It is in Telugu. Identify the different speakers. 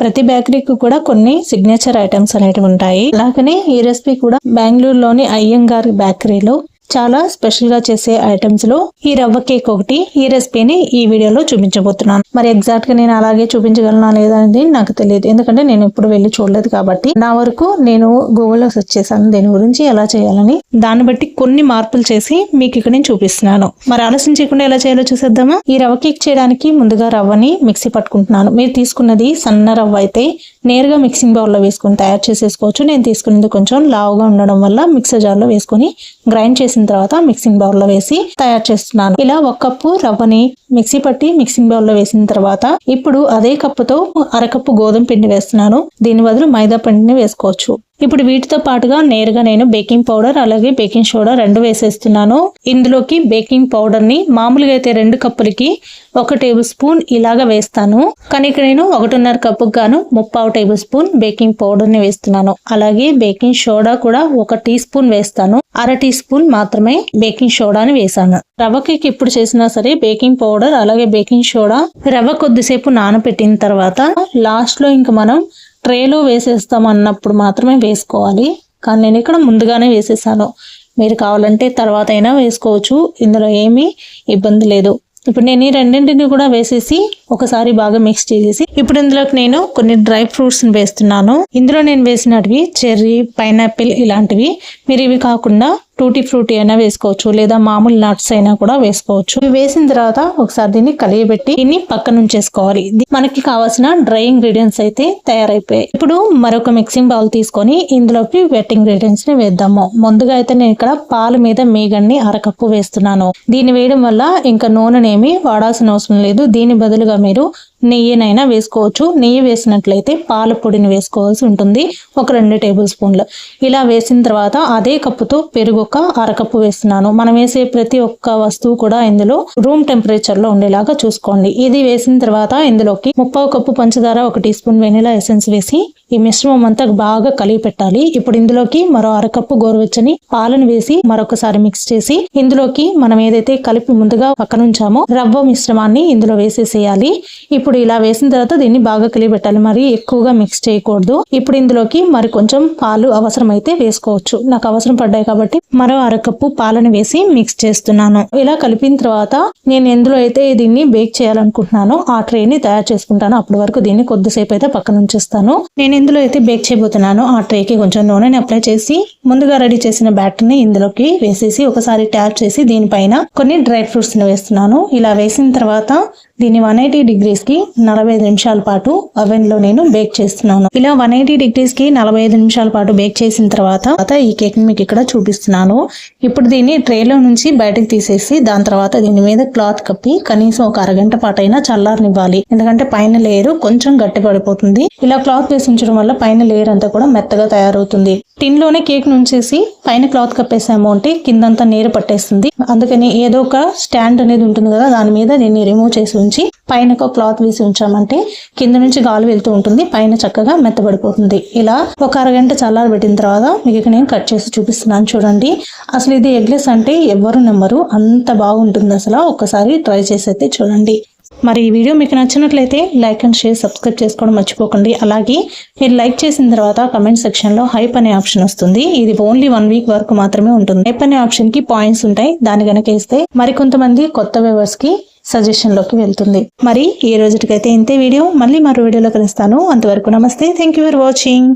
Speaker 1: ప్రతి బేకరీకి కూడా కొన్ని సిగ్నేచర్ ఐటమ్స్ అనేవి ఉంటాయి. అలాగనే ఈ రెసిపీ కూడా బెంగళూరులోని అయ్యంగార్ బేకరీలో చాలా స్పెషల్గా చేసే ఐటమ్స్లో ఈ రవ్వ కేక్ ఒకటి ఈ రెసిపీని ఈ వీడియోలో చూపించబోతున్నాను. మరి ఎగ్జాక్ట్గా నేను అలాగే చూపించగలనా లేదా అనేది నాకు తెలియదు. ఎందుకంటే నేను ఎప్పుడు వెళ్ళి చూడలేదు కాబట్టి. నా వరకు నేను గూగుల్లో సెర్చ్ చేశాను దీని గురించి ఎలా చేయాలని. దాన్ని బట్టి కొన్ని మార్పులు చేసి మీకు ఇక్కడ నేను చూపిస్తున్నాను. మరి ఆలస్యం చేయకుండా ఎలా చేయాలో చూసేద్దామా? ఈ రవ్వ కేక్ చేయడానికి ముందుగా రవ్వని మిక్సీ పట్టుకుంటున్నాను. మీరు తీసుకున్నది సన్న రవ్వ అయితే నేరుగా మిక్సింగ్ బౌల్లో వేసుకుని వేసుకొని తయారు చేసేసుకోవచ్చు. నేను తీసుకున్నది కొంచెం లావుగా ఉండడం వల్ల మిక్సర్ జార్లో వేసుకొని గ్రైండ్ చేసిన తర్వాత మిక్సింగ్ బౌల్లో వేసి తయారు చేస్తున్నాను. ఇలా ఒక కప్పు రవ్వని మిక్సీ పట్టి మిక్సింగ్ బౌల్లో వేసిన తర్వాత ఇప్పుడు అదే కప్పుతో అరకప్పు గోధుమ పిండి వేస్తున్నాను. దీని బదులు మైదా పిండిని వేసుకోవచ్చు. ఇప్పుడు వీటితో పాటుగా నేరుగా నేను బేకింగ్ పౌడర్ అలాగే బేకింగ్ సోడా రెండు వేసేస్తున్నాను. ఇందులోకి బేకింగ్ పౌడర్ని మామూలుగా అయితే రెండు కప్పులకి ఒక టేబుల్ స్పూన్ ఇలాగా వేస్తాను. కానీ ఇక్కడ నేను ఒకటిన్నర కప్పుకు గాను ముప్పావు టేబుల్ స్పూన్ బేకింగ్ పౌడర్ని వేస్తున్నాను. అలాగే బేకింగ్ సోడా కూడా ఒక టీ స్పూన్ వేస్తాను. అర టీ స్పూన్ మాత్రమే బేకింగ్ సోడాని వేసాను రవ్వ కేక్ ఎప్పుడు చేసినా సరే బేకింగ్ పౌడర్ అలాగే బేకింగ్ సోడా రవ్వ కొద్దిసేపు నానబెట్టిన తర్వాత లాస్ట్లో ఇంకా మనం ట్రేలో వేసేస్తాం అన్నప్పుడు మాత్రమే వేసుకోవాలి. కానీ నేను ఇక్కడ ముందుగానే వేసేసాను. మీరు కావాలంటే తర్వాత అయినా వేసుకోవచ్చు. ఇందులో ఏమీ ఇబ్బంది లేదు. ఇప్పుడు నేను ఈ రెండింటిని కూడా వేసేసి ఒకసారి బాగా మిక్స్ చేసేసి ఇప్పుడు ఇందులోకి నేను కొన్ని డ్రై ఫ్రూట్స్ వేస్తున్నాను. ఇందులో నేను వేసినటివి చెర్రీ పైనాపిల్ ఇలాంటివి. మీరు ఇవి కాకుండా టూటీ ఫ్రూటీ అయినా వేసుకోవచ్చు. లేదా మామూలు నట్స్ అయినా కూడా వేసుకోవచ్చు. వేసిన తర్వాత ఒకసారి దీన్ని కలియబెట్టి దీన్ని పక్కన ఉంచేసుకోవాలి. మనకి కావాల్సిన డ్రై ఇంగ్రీడియంట్స్ అయితే తయారైపోయాయి. ఇప్పుడు మరొక మిక్సింగ్ బౌల్ తీసుకొని ఇందులోకి వెట్ ఇంగ్రీడియంట్స్ని వేద్దాము. ముందుగా అయితే నేను ఇక్కడ పాల మీద మేగన్ని అరకప్పు వేస్తున్నాను. దీన్ని వేయడం వల్ల ఇంకా నూనెనేమి వాడాల్సిన అవసరం లేదు. దీని బదులుగా మీరు నెయ్యినైనా వేసుకోవచ్చు. నెయ్యి వేసినట్లయితే పాల పొడిని వేసుకోవాల్సి ఉంటుంది. ఒక రెండు టేబుల్ స్పూన్లు. ఇలా వేసిన తర్వాత అదే కప్పుతో పెరుగు ఒక అరకప్పు వేస్తున్నాను. మనం వేసే ప్రతి ఒక్క వస్తువు కూడా ఇందులో రూమ్ టెంపరేచర్లో ఉండేలాగా చూసుకోండి. ఇది వేసిన తర్వాత ఇందులోకి ముప్పావు కప్పు పంచదార ఒక టీ స్పూన్ వెనిలా ఎసెన్స్ వేసి ఈ మిశ్రమం అంతా బాగా కలిగి పెట్టాలి. ఇప్పుడు ఇందులోకి మరో అరకప్పు గోరువెచ్చని పాలను వేసి మరొకసారి మిక్స్ చేసి ఇందులోకి మనం ఏదైతే కలిపి ముందుగా పక్కనుంచామో రవ్వ మిశ్రమాన్ని ఇందులో వేసేసేయాలి. ఇప్పుడు ఇలా వేసిన తర్వాత దీన్ని బాగా కలిగి పెట్టాలి. మరి ఎక్కువగా మిక్స్ చేయకూడదు. ఇప్పుడు ఇందులోకి మరి కొంచెం పాలు అవసరమైతే వేసుకోవచ్చు. నాకు అవసరం పడ్డాయి కాబట్టి మరో అరకప్పు పాలను వేసి మిక్స్ చేస్తున్నాను. ఇలా కలిపిన తర్వాత నేను ఎందులో అయితే దీన్ని బేక్ చేయాలనుకుంటున్నానో ఆ ట్రేని తయారు చేసుకుంటాను. అప్పటి వరకు దీన్ని కొద్దిసేపు అయితే పక్కన ఉంచేస్తాను. నేను ఎందులో అయితే బేక్ చేయబోతున్నాను. ఆ ట్రేకి కొంచెం నూనెని అప్లై చేసి ముందుగా రెడీ చేసిన బ్యాటర్ని ఇందులోకి వేసేసి ఒకసారి ట్యాప్ చేసి దీనిపైన కొన్ని డ్రై ఫ్రూట్స్ని వేస్తున్నాను. ఇలా వేసిన తర్వాత దీన్ని వన్ ఎయిటీ డిగ్రీస్కి నలభై ఐదు నిమిషాల పాటు అవెన్లో నేను బేక్ చేస్తున్నాను. ఇలా వన్ ఎయిటీ డిగ్రీస్కి నలభై ఐదు నిమిషాల పాటు బేక్ చేసిన తర్వాత ఈ కేక్ని మీకు ఇక్కడ చూపిస్తున్నాను. ఇప్పుడు దీన్ని ట్రేలో నుంచి బయటకు తీసేసి దాని తర్వాత దీని మీద క్లాత్ కప్పి కనీసం ఒక అరగంట పాటు అయినా చల్లారనివ్వాలి. ఎందుకంటే పైన లేయర్ కొంచెం గట్టి పడిపోతుంది. ఇలా క్లాత్ వేసి ఉంచడం వల్ల పైన లేయర్ అంతా కూడా మెత్తగా తయారవుతుంది. టిన్లోనే కేక్ నుంచేసి పైన క్లాత్ కప్పేసాము అంటే కిందంతా నీరు పట్టేస్తుంది. అందుకని ఏదో ఒక స్టాండ్ అనేది ఉంటుంది కదా దాని మీద దీన్ని రిమూవ్ చేసి ఉంచి పైన ఒక క్లాత్ వేసి ఉంచామంటే కింద నుంచి గాలి వెళ్తూ ఉంటుంది పైన చక్కగా మెత్తబడిపోతుంది. ఇలా ఒక అరగంట చల్లారబెట్టిన తర్వాత మీకు ఇక్కడ నేను కట్ చేసి చూపిస్తున్నాను చూడండి. అసలు ఇది ఎగ్లెస్ అంటే ఎవ్వరు నమ్మరు అంత బాగుంటుంది అసలు. ఒకసారి ట్రై చేసి అయితే చూడండి. మరి ఈ వీడియో మీకు నచ్చినట్లయితే లైక్ అండ్ షేర్ సబ్స్క్రైబ్ చేసుకోవడం మర్చిపోకండి. అలాగే మీరు లైక్ చేసిన తర్వాత కమెంట్ సెక్షన్లో హైప్ అనే ఆప్షన్ వస్తుంది. ఇది ఓన్లీ వన్ వీక్ వరకు మాత్రమే ఉంటుంది. హైప్ అనే ఆప్షన్కి పాయింట్స్ ఉంటాయి. దాని కనుక ఇస్తే మరి కొంతమంది కొత్త వ్యూవర్స్కి కి సజెషన్లోకి వెళ్తుంది. మరి ఈ రోజుకైతే ఇంతే వీడియో. మళ్ళీ మరో వీడియోలో కలుస్తాను. అంతవరకు నమస్తే. Thank you for watching